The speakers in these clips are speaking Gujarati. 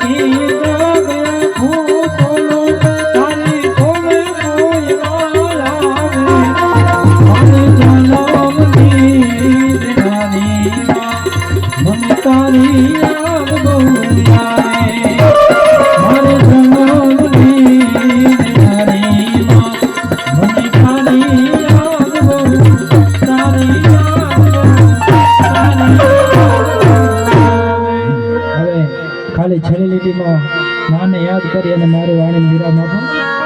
की ખાલી માને યાદ કરી અને મારું આણંદ વિરામ આપો.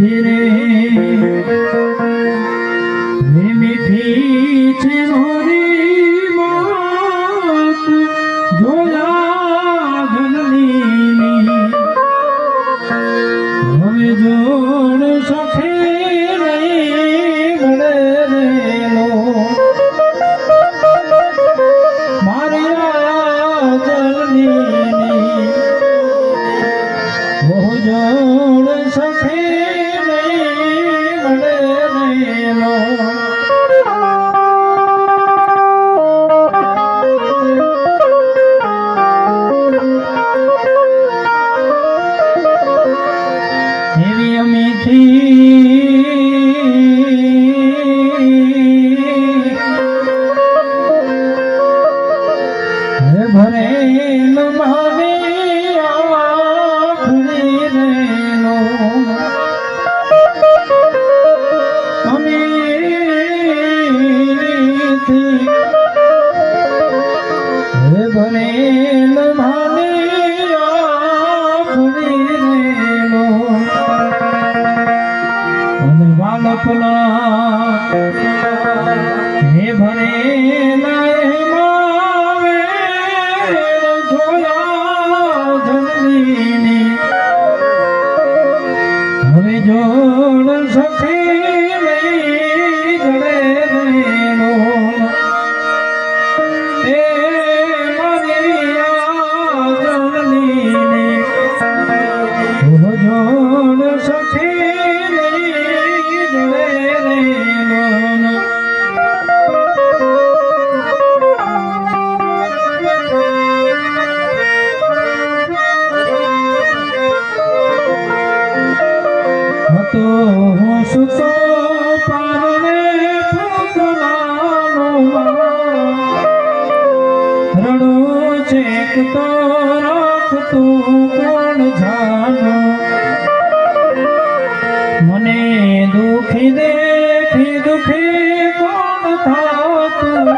મેથી રે હે મીઠી છે મોરી માત જોયા જનની હવે જોડ સખે નહીં મળે હે ભરે મારે આખરી રેલો અને બાળકના હે જોયા હવે જોડ સખે ચેક તો રાખતું કોણ જાનો મને દુખી દેખી દુખી કોણ થાતું?